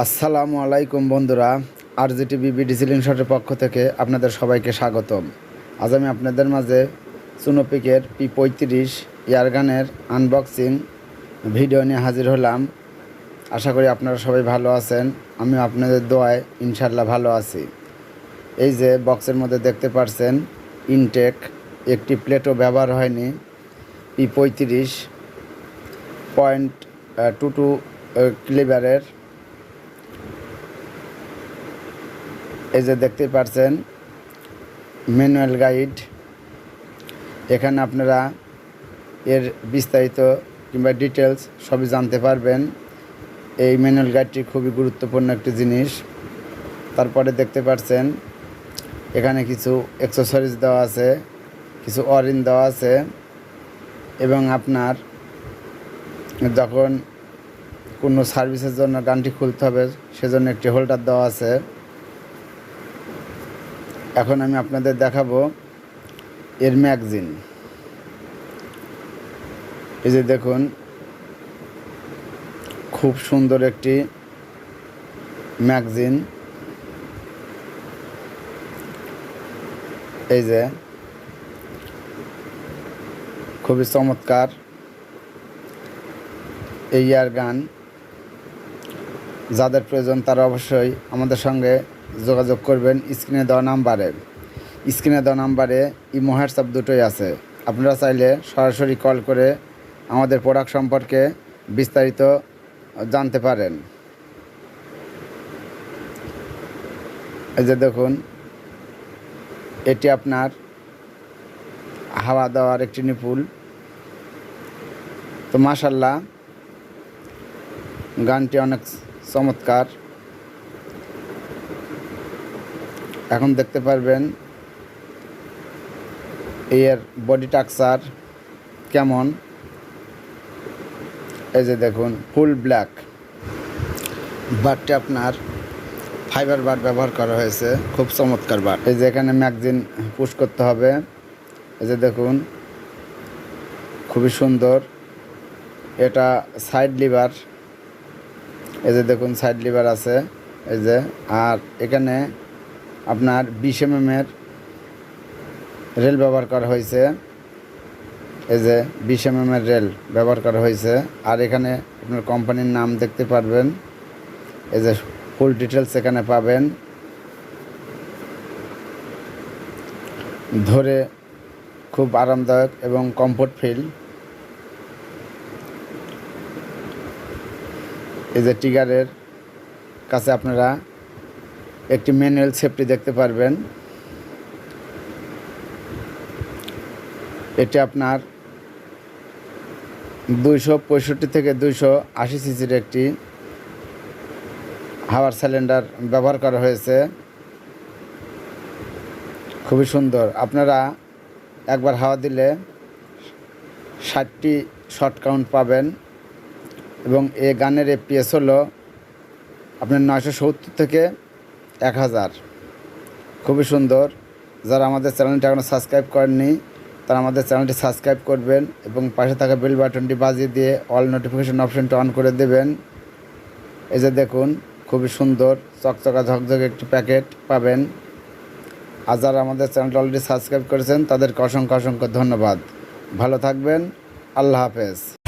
আসসালামু আলাইকুম বন্ধুরা আর জিটি বিবি ডিসিলিং শটের পক্ষ থেকে আপনাদের সবাইকে স্বাগতম। আজ আমি আপনাদের মাঝে সুনোপিকের পি পঁয়ত্রিশ ইয়ারগানের আনবক্সিং ভিডিও নিয়ে হাজির হলাম। আশা করি আপনারা সবাই ভালো আছেন আমি আপনাদের দোয়ায় ইনশাল্লাহ ভালো আছি। এই যে বক্সের মধ্যে দেখতে পারছেন ইনটেক একটি প্লেটও ব্যবহার হয়নি পি পঁয়ত্রিশ পয়েন্ট টু টু ক্লিভারের এই যে দেখতে পারছেন ম্যানুয়াল গাইড এখানে আপনারা এর বিস্তারিত কিংবা ডিটেলস সবই জানতে পারবেন। এই ম্যানুয়াল গাইডটি খুবই গুরুত্বপূর্ণ একটি জিনিস। তারপরে দেখতে পাচ্ছেন এখানে কিছু এক্সেসরিজ দেওয়া আছে, কিছু অরিন দেওয়া আছে এবং আপনার যখন কোনো সার্ভিসের জন্য গানটি খুলতে হবে, সেজন্য একটি হোল্ডার দেওয়া আছে। এখন আমি আপনাদের দেখাবো এর ম্যাগজিন। এই যে দেখুন, খুব সুন্দর একটি ম্যাগজিন। এই যে, খুবই চমৎকার এই ইয়ার গান। যাদের প্রয়োজন তারা অবশ্যই আমাদের সঙ্গে যোগাযোগ করবেন স্ক্রিনে দেওয়া নাম্বারে। স্ক্রিনে দেওয়া নাম্বারে ইমো, হোয়াটসঅ্যাপ দুটোই আছে। আপনারা চাইলে সরাসরি কল করে আমাদের প্রোডাক্ট সম্পর্কে বিস্তারিত জানতে পারেন। এই যে দেখুন, এটি আপনার হাওয়া দেওয়ার একটি নিপুল। তো মাশাল্লাহ গানটি অনেক চমৎকার। এখন দেখতে পারবেন এর বডি টাকচার কেমন? এই যে দেখুন ফুল ব্ল্যাক বারটি আপনার ফাইবার বার ব্যবহার করা হয়েছে, খুব চমৎকার বার এই যে এখানে ম্যাগজিন পুশ করতে হবে। এই যে দেখুন, খুবই সুন্দর। এটা সাইড লিভার এই যে দেখুন সাইড লিভার আছে। এই যে, আর এখানে আপনার বিশ এমএমের রেল ব্যবহার করা হয়েছে। এই যে বিশ এমএমের রেল ব্যবহার করা হয়েছে। আর এখানে আপনার কোম্পানির নাম দেখতে পারবেন। এই যে ফুল ডিটেলস এখানে পাবেন। ধরে খুব আরামদায়ক এবং কমফোর্ট ফিল এই যে টিগারের কাছে আপনারা একটি ম্যানুয়াল সেফটি দেখতে পারবেন। এটি আপনার দুইশো পঁয়ষট্টি থেকে দুইশো আশি সিসির একটি হাওয়ার সিলিন্ডার ব্যবহার করা হয়েছে। খুবই সুন্দর। আপনারা একবার হাওয়া দিলে ষাটটি শর্ট কাউন্ট পাবেন এবং এ গানের এপিএস হলো আপনার নয়শো সত্তর থেকে এক হাজার। খুবই সুন্দর। যারা আমাদের চ্যানেলটি এখনও সাবস্ক্রাইব করেননি, তারা আমাদের চ্যানেলটি সাবস্ক্রাইব করবেন এবং পাশে থাকা বেল বাটনটি বাজিয়ে দিয়ে অল নোটিফিকেশন অপশনটি অন করে দেবেন। এই যে দেখুন, খুবই সুন্দর, চকচকা ঝকঝকে একটি প্যাকেট পাবেন। আর যারা আমাদের চ্যানেলটি অলরেডি সাবস্ক্রাইব করেছেন, তাদেরকে অসংখ্য অসংখ্য ধন্যবাদ। ভালো থাকবেন, আল্লাহ হাফেজ।